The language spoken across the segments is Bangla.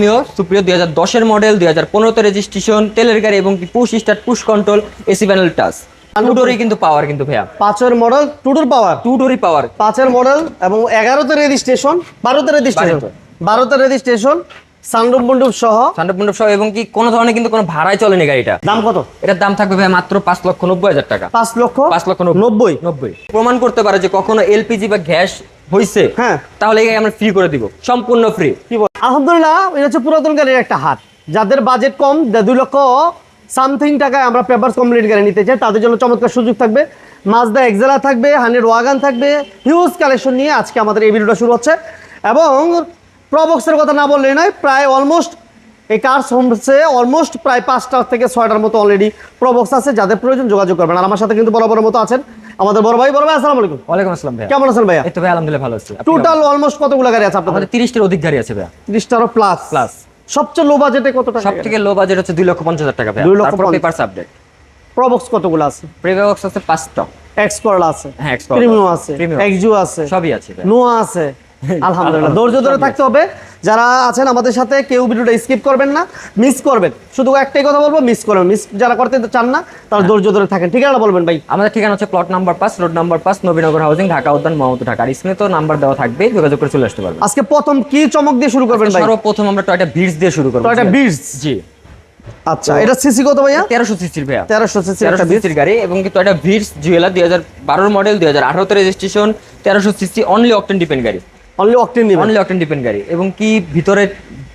প্রিয় সুপ্রিয় দুই হাজার দশের মডেল দুই হাজার পনেরোতে রেজিস্ট্রেশন তেলের গাড়ি এবং push start push control AC panel touch টুডোরই কিন্তু পাওয়ার কিন্তু ভাইয়া। পাঁচের মডেল টুটুর পাওয়ার টুডোরই পাওয়ার পাঁচের মডেল এবং এগারোতে রেজিস্ট্রেশন বারোতে রেজিস্ট্রেশন বারোতে। রেজিস্ট্রেশন সানরুম মন্ডপ সহ। সান্ডা মণ্ডপ সহ এবং কি কোনো ধরনের কিন্তু কোনো ভাড়ায় চলেনি গাড়িটা। দাম কত? এটার দাম থাকবে ভাই মাত্র পাঁচ লক্ষ নব্বই হাজার টাকা। পাঁচ লক্ষ পাঁচ লক্ষ নব্বই। নব্বই। প্রমাণ করতে পারে যে কখনো এলপিজি বা গ্যাস হয়েছে হ্যাঁ। তাহলে এই আমরা ফ্রি করে দিব। সম্পূর্ণ ফ্রি আলহামদুলিল্লাহ, এটা হচ্ছে পুরাতন একটা হাট। যাদের বাজেট কম দুই লক্ষ সামথিং টাকায় আমরা পেপার কমপ্লিট গাড়ি নিতে চাই, তাদের জন্য চমৎকার সুযোগ থাকবে। মাজদা এক্সেলা থাকবে, হান্ড্রেড ওয়াগান থাকবে হিউজ কালেকশন নিয়ে আজকে আমাদের এই ভিডিওটা শুরু হচ্ছে। এবং প্রবক্সের কথা না বললেই নয়, প্রায় অলমোস্ট এই কার হোমসে অলমোস্ট প্রায় পাঁচটা থেকে ছয়টার মতো অলরেডি প্রবক্স আছে, যাদের প্রয়োজন যোগাযোগ করবেন। আর আমার সাথে কিন্তু বরাবরের মতো আছেন আমাদের বড় ভাই বড় ভাই আসসালামু আলাইকুম। ওয়ালাইকুম আসসালাম ভাইয়া। কেমন আছেন ভাইয়া? এই তো ভাই আলহামদুলিল্লাহ ভালো আছি। টোটাল অলমোস্ট কতগুলো গাড়ি আছে আপনাদের? আমাদের তিরিশটির অধিক গাড়ি আছে ভাইয়া। ত্রিশটারও প্লাস Plus। সবচেয়ে লো বাজেটে কত টাকা? সব থেকে লো বাজেট হচ্ছে দুই লক্ষ পঞ্চাশ হাজার টাকা লক্ষ তারপর। পেপারস আপডেট প্রবক্স কতগুলো আছে? প্রিভিয়ক্স আছে পাঁচটা। এক্স করলা আছে। হ্যাঁ, Corolla প্রিমিয়াম আছে, এক্সজু আছে। সবই আছে ভাইয়া। নোয়া আছে। আলহামদুলিল্লাহ। ধৈর্য ধরে থাকতে হবে। যারা আছেন আমাদের সাথে কেউ ভিডিওটা স্কিপ করবেন না মিস করবেন। শুধু একটাই কথা বলব মিস করবেন। মিস যারা করতে চান না তারা ধৈর্য ধরে থাকেন। ঠিক আছে বলবেন ভাই। আমাদের ঠিকানা হচ্ছে প্লট নাম্বার পাঁচ রোড নাম্বার পাঁচ নবীনগর হাউজিং ঢাকা উদ্যান মোহাম্মদ ঢাকা। আর স্ক্রিনে তো নাম্বার দেওয়া থাকবে যোগাযোগ করে চলে আসতে পারবেন। আজকে প্রথম কি চমক দিয়ে শুরু করবেন ভাই? সর্বপ্রথম আমরা টয়টা বিটস দিয়ে শুরু করব টয়টা বিটস জি। আচ্ছা এটা সিসি কত ভাইয়া? তেরোশো সিসির ভাইয়া। তেরোশো সিসি তেরোশো একটা বিটস সিসির গাড়ি এবং কিন্তু একটা ভিটস জুয়েলার দুই হাজার বারোর মডেল দুই হাজার আঠারোতে রেজিস্ট্রেশন তেরোশো সিসি অনলি অকটেন ডিপেন্ড গাড়ি। অনলি অকটেন নেবেন। অনলি অকটেন ডিপেন্ড গাড়ি। এবং কি ভিতরে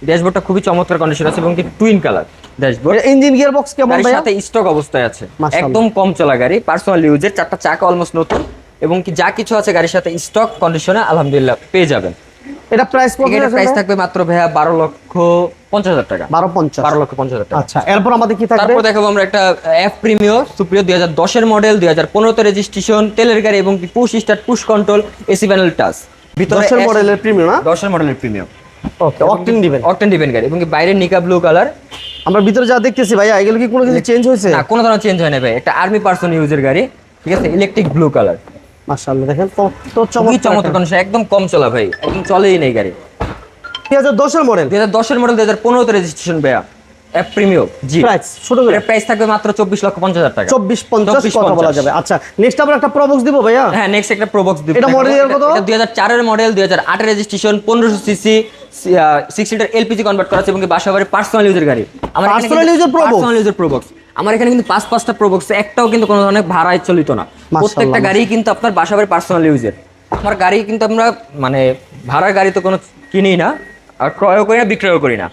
ড্যাশবোর্ডটা খুবই চমৎকার কন্ডিশন আছে এবং কি twin colour dashboard engine gear box কেমন ভাইয়া? সাথে স্টক অবস্থায় আছে। একদম কম চলা গাড়ি পার্সোনাল ইউজের চারটা চাকা অলমোস্ট নতুন। এবং কি যা কিছু আছে গাড়ির সাথে স্টক কন্ডিশনে আলহামদুলিল্লাহ পেয়ে যাবেন। এটা প্রাইস এটার প্রাইস থাকবে মাত্র ভাইয়া বারো লক্ষ পঞ্চাশ হাজার টাকা। বারো পঞ্চাশ। বারো লক্ষ পঞ্চাশ হাজার টাকা। আচ্ছা এরপর আমাদের কি থাকবে? তারপর দেখাবো আমরা একটা এফ প্রিমিও সুপ্রিয় দুই হাজার দশের মডেল দুই হাজার পনেরোতে রেজিস্ট্রেশন তেলের গাড়ি এবং push start push control AC panel touch ভিতরে মডেলের প্রিমিয়াম না দশের মডেলের প্রিমিয়াম ওকে অকটেন দিবেন। অকটেন ডিপেন্ড গাড়ি। এবং কি বাইরের নিকা ব্লু কালার আমরা ভিতরে যা দেখতেছি ভাইয়া এগুলো কি কোনো কিছু চেঞ্জ হয়েছে? না কোনো ধরনের চেঞ্জ হয় না ভাই। একটা আর্মি পার্সন ইউজের গাড়ি ঠিক আছে? ইলেকট্রিক ব্লু কালার মাশাআল্লাহ দেখেন কত চমৎকার। চমৎকার একদম কম চলা ভাই। একদম চলেই নেই গাড়ি। দুই হাজার দশের মডেল দুই হাজার দশের মডেল দুই হাজার পনেরোতে রেজিস্ট্রেশন ভাইয়া। F G. প্রাইস ছোট করে। প্রাইস থাকবে মাত্র চব্বিশ লক্ষ পঞ্চাশ হাজার টাকা। চব্বিশ পঞ্চাশ 24, কথা বলা যাবে। আচ্ছা নেক্সট আমরা একটা প্রবক্স দিব ভাইয়া? হ্যাঁ নেক্সট একটা প্রবক্স দিব। এটা কত? Model registration CC litre LPG convert করা আছে এবং বাসাবাড়ির পার্সোনাল ইউজের গাড়ি। Probox? পার্সোনাল ইউজের প্রবক্স আমার এখানে কিন্তু পাঁচ পাঁচটা প্রবক্স একটাও কিন্তু কোনো ধরনের ভাড়ায় চলিত না। প্রত্যেকটা গাড়ি কিন্তু আপনার বাসাবাড়ির পার্সোনাল ইউজের আমার গাড়ি কিন্তু আমরা মানে ভাড়ার গাড়ি তো কোনো কিনি না। আর ক্রয়ও করি না বিক্রয়ও করি না।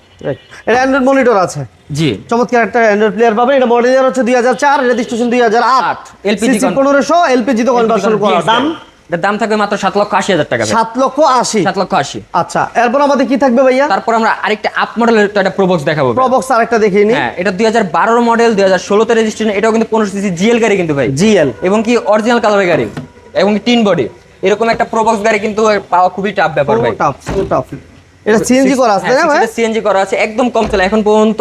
এটা অ্যান্ড্রয়েড মনিটর আছে। জি। চমৎকার একটা অ্যান্ড্রয়েড প্লেয়ার পাবেন। এটা মডেল ইয়ার হচ্ছে দুই হাজার চার রেজিস্ট্রেশন দুই হাজার আট। পনেরোশো এলপিজি তো কনভার্সন করা দাম। দাম থাকবে মাত্র সাত লক্ষ আশি হাজার টাকা সাত লক্ষ আশি। সাত লক্ষ আশি। আচ্ছা এরপর আমাদের কি থাকবে ভাইয়া? তারপর আমরা আরেকটা আপ মডেলের একটা প্রবক্স দেখাবো প্রবক্স আরেকটা দেখিয়ে নি। হ্যাঁ এটা দুই হাজার বারোর মডেল দুই হাজার ষোলোতে রেজিস্ট্রেশন এটাও কিন্তু পনেরো সিসি জিএল গাড়ি কিন্তু ভাই। জিএল এবং কি অরিজিনাল কালারের গাড়ি এবং টিন বডি এরকম একটা প্রবক্স গাড়ি কিন্তু পাওয়া খুবই টাফ ব্যাপার ভাই। টাফ টাফ এটা সিএনজি করা আছে না ভাই? সিএনজি করা আছে একদম কম চলে। এখন পর্যন্ত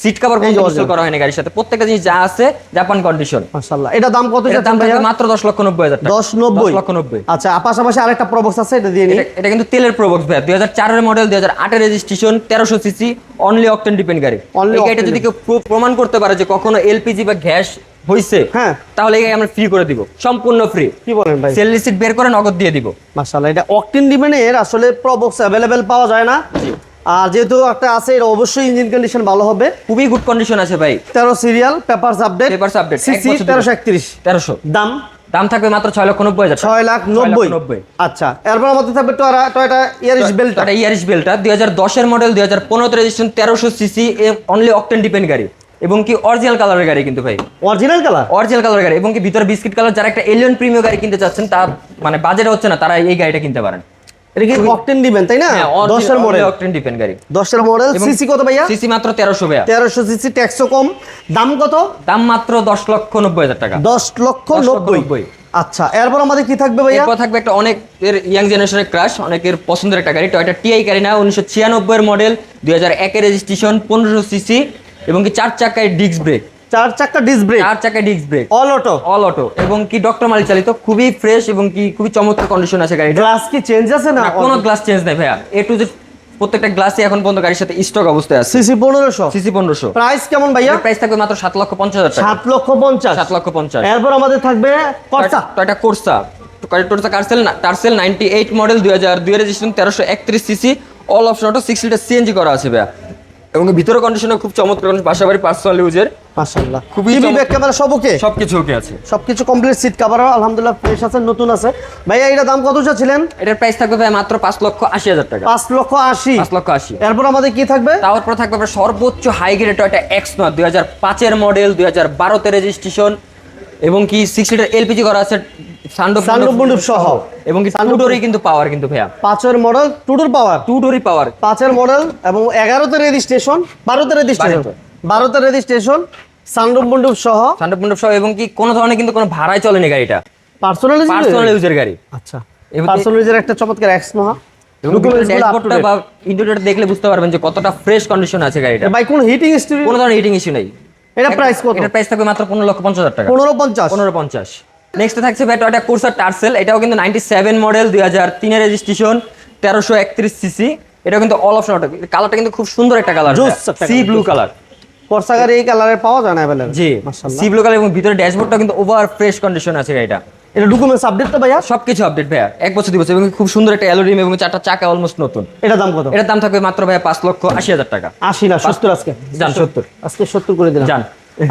সিট কভার পর্যন্ত। করা হয়নি গাড়ির সাথে। প্রত্যেকটা জিনিস যা আছে জাপান কন্ডিশন মাশাআল্লাহ। এটা দাম কত যাচ্ছে দাম মাত্র দশ লক্ষ নব্বই হাজার টাকা। দশ নব্বই? লক্ষ নব্বই। আচ্ছা পাশাপাশি আরেকটা প্রবক্স আছে এটা দিয়ে নি এটা- এটা কিন্তু তেলের প্রবক্স ভাই দুই হাজার চারের মডেল দুই হাজার আটের রেজিস্ট্রেশন তেরোশো সিসি অনলি অকটেন ডিপেন্ড গাড়ি। এই গাড়িটা যদি কেউ প্রমাণ করতে পারে যে কখনো এলপিজি বা গ্যাস হইছে হ্যাঁ। তাহলে এই আমরা ফ্রি করে দিব সম্পূর্ণ ফ্রি কি বলেন ভাই? সেল রিসিট বের করে নগদ দিয়ে দিব। মাশাআল্লাহ এটা অকটেন ডিমেনের আসলে প্রবক্স অ্যাভেলেবেল পাওয়া যায় না। আর যেহেতু একটা আছে এটা অবশ্যই ইঞ্জিন কন্ডিশন ভালো হবে। খুবই গুড কন্ডিশন আছে ভাই। তেরো সিরিয়াল পেপারস আপডেট update, এক সিসি বছর তেরোশো একত্রিশ। তেরোশো। দাম? দাম থাকবে মাত্র ছয় লক্ষ নব্বই হাজার ছয় লাখ নব্বই। আচ্ছা এরপর আমাদের থাকবে টয়টা ইয়ারিশ বেল্ট ইয়ারিশ বেলটা দুই হাজার দশের মডেল দুই হাজার পনেরোতে রেজিস্ট্রেশন তেরোশো সিসি অনলি অকটেন ডিপেন্ড গাড়ি। এবং কি অরিজিনাল কালারের গাড়ি কিন্তু ভাই। অরিজিনাল কালার অরিজিনাল কালার গাড়ি এবং কি ভিতরে বিস্কিট কালার যারা একটা এলিয়ন প্রিমিয়াম গাড়ি কিনতে চাচ্ছেন তার মানে বাজেট হচ্ছে না তারা এই গাড়িটা কিনতে পারেন। এটা কি অকটেন দিবেন তাই না? হ্যাঁ, দশের মডেল অকটেন ডিপেন্ড গাড়ি। দশের মডেল সিসি কত ভাইয়া? সিসি মাত্র তেরোশো ভাইয়া। তেরোশো সিসি ট্যাক্সও কম। দাম কত? দাম মাত্র দশ লক্ষ নব্বই হাজার টাকা। দশ লক্ষ 10 লক্ষ নব্বই। নব্বই। আচ্ছা এরপর আমাদের কি থাকবে ভাইয়া? এরপর থাকবে একটা অনেকের ইয়াং জেনারেশনের ক্রাশ অনেকের পছন্দের একটা গাড়ি টয়টা টিআই গাড়ি না উনিশশো ছিয়ানব্বই এর মডেল দুই হাজার একের রেজিস্ট্রেশন পনেরোশো সিসি এবং কি চার চাকায় ডিস্ক ব্রেক চার চাকা ডিস্ক ব্রেক চার চাকায় disc brake all auto all auto এবং কি ডক্টর মালিক চালিত খুবই ফ্রেশ এবং কি খুবই চমৎকার কন্ডিশন আছে গাড়িটা গ্লাস কি চেঞ্জ আছে না না, কোনো গ্লাস চেঞ্জ নাই ভাইয়া। এ টু জেড প্রত্যেকটা গ্লাসই এখন পর্যন্ত গাড়ির সাথে স্টক অবস্থায় আছে। সিসি পনেরোশো। সিসি পনেরোশো। প্রাইস কেমন ভাইয়া? প্রাইস থাকবে মাত্র সাত লক্ষ পঞ্চাশ হাজার টাকা। সাত লক্ষ পঞ্চাশ। সাত লক্ষ পঞ্চাশ। এরপর আমাদের থাকবে Corsa Toyota Corsa Toyota Tercel Tercel ninety eight model দুই হাজার দুই রেজিস্ট্রেশন তেরোশো একত্রিশ CC all option auto six litre CNG করা আছে ভাইয়া। এবং ভিতরে কন্ডিশনে খুব চমৎকার বাড়ি পার্সোনাল ইউজের মাশাআল্লাহ। খুবই টিভি ব্যাক ক্যামেরা সব ওকে সবকিছু ওকে আছে। সবকিছু কমপ্লিট সিট কভার আলহামদুলিল্লাহ ফ্রেশ আছে নতুন আছে। ভাইয়া এটা দাম কত চাচ্ছিলেন? এটার প্রাইস থাকবে ভাই মাত্র পাঁচ লক্ষ আশি হাজার টাকা। পাঁচ লক্ষ আশি। পাঁচ লক্ষ আশি। এরপর আমাদের কি থাকবে? তারপর থাকবে আপনার সর্বোচ্চ হাই গ্রেড টয়টা এক্স দুই হাজার পাঁচের মডেল দুই হাজার বারোতে রেজিস্ট্রেশন এবং কি সিক্স লিটার এলপিজি করা আছে সানরুফ মন্ডপ সহ। এবং কি কিন্তু পাওয়ার কিন্তু ভাইয়া। পাঁচের model two door power. Two ডোরই power. পাঁচের মডেল এবং এগারোতে রেজিস্ট্রেশন বারোতে রেজিস্ট্রেশন বারোতে। রেজিস্ট্রেশন সানরুফ মন্ডপ সহ। সহ এবং কি কোনো ধরনের কিন্তু কোনো ভাড়ায় চলেনি গাড়িটা। পার্সোনাল পার্সোনাল ইউজের গাড়ি? আচ্ছা। এবং পার্সোনালাইজের একটা চমৎকার এক্স এবং ড্যাশবোর্ডটা বা দেখলে বুঝতে পারবেন যে কতটা ফ্রেশ কন্ডিশন আছে গাড়িটা। ভাই কোন হিটিং স্টিরিও কোনো ধরনের হিটিং ইস্যু নেই। এটা প্রাইস কত? প্রাইস থাকবে মাত্র পনেরো লক্ষ পঞ্চাশ হাজার টাকা। পনেরো পঞ্চাশ। পনেরো পঞ্চাশ। নেক্সট থাকছে ভাই টয়টা কোর্সার টার্সেল এটাও কিন্তু নাইনটি সেভেন মডেল দুই হাজার তিনের রেজিস্ট্রেশন তেরোশো একত্রিশ সিসি এটাও কিন্তু অল অপশন অটো কালারটা কিন্তু খুব সুন্দর একটা কালার সি ব্লু কালার এই কালারে পাওয়া যায় না জি সি ব্লু কালার এবং ভিতরে ড্যাশবোর্ডটা কিন্তু ওভার ফ্রেশ কন্ডিশন আছে গাড়িটা এটা। ডকুমেন্টস আপডেট তো ভাইয়া? সবকিছু আপডেট ভাইয়া এক বছর দুই বছর এবং খুব সুন্দর একটা অ্যালোরিম এবং চারটা চাকা অলমোস্ট নতুন। এটা দাম কত? এটার দাম থাকবে মাত্র ভাইয়া পাঁচ লক্ষ আশি হাজার টাকা। আশি না সত্তর আজকে? সত্তর। আজকে সত্তর করে দিলাম। যান।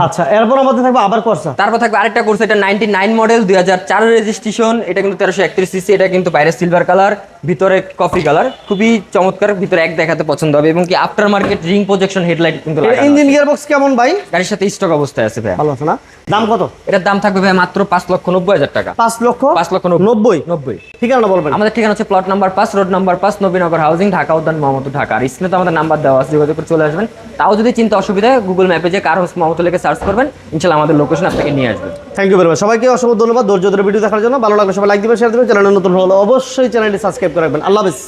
আচ্ছা এরপর আমাদের থাকবে আবার কোর্সা তারপর থাকবে আরেকটা কোর্স এটা নাইনটি নাইন মডেল দুই হাজার চার রেজিস্ট্রেশন এটা কিন্তু তেরোশো একত্রিশ সিসি এটা কিন্তু বাইরে সিলভার কালার ভিতরে কফি কালার খুবই চমৎকার ভিতরে এক দেখাতে পছন্দ হবে এবং কি after market ring projection headlight কিন্তু ইঞ্জিন গিয়ার বক্স কেমন ভাই? গাড়ির সাথে স্টক অবস্থায় আছে ভাই ভালো আছে না? দাম কত? এটার দাম থাকবে ভাই মাত্র পাঁচ লক্ষ নব্বই হাজার টাকা। পাঁচ লক্ষ পাঁচ লক্ষ নব্বই। নব্বই? ঠিকানা বলবেন আমাদের ঠিকানা হচ্ছে প্লট নাম্বার পাঁচ রোড নাম্বার পাঁচ নবীনগর হাউজিং ঢাকা উদ্যান মোহাম্মদ ঢাকা। আর স্ক্রিনে তো আমাদের নাম্বার দেওয়া আছে যোগাযোগ করে চলে আসবেন। তাও যদি চিন্তা অসুবিধা হয় গুগল ম্যাপে যে কার হোস মোহাম্মদ লিখে সার্চ করবেন ইনশাল্লাহ আমাদের লোকেশন আপনাকে নিয়ে আসবে। থ্যাংক ইউ ভেরি মাচ সবাইকে অসংখ্য ধন্যবাদ। ধৈর্য ধরে ভিডিও দেখার জন্য। ভালো লাগলে সবাই লাইক দিবেন শেয়ার দিবেন। চ্যানেলে নতুন হলে অবশ্যই চ্যানেলটি সাবস্ক্রাইব করে রাখবেন। আল্লাহ হাফেজ।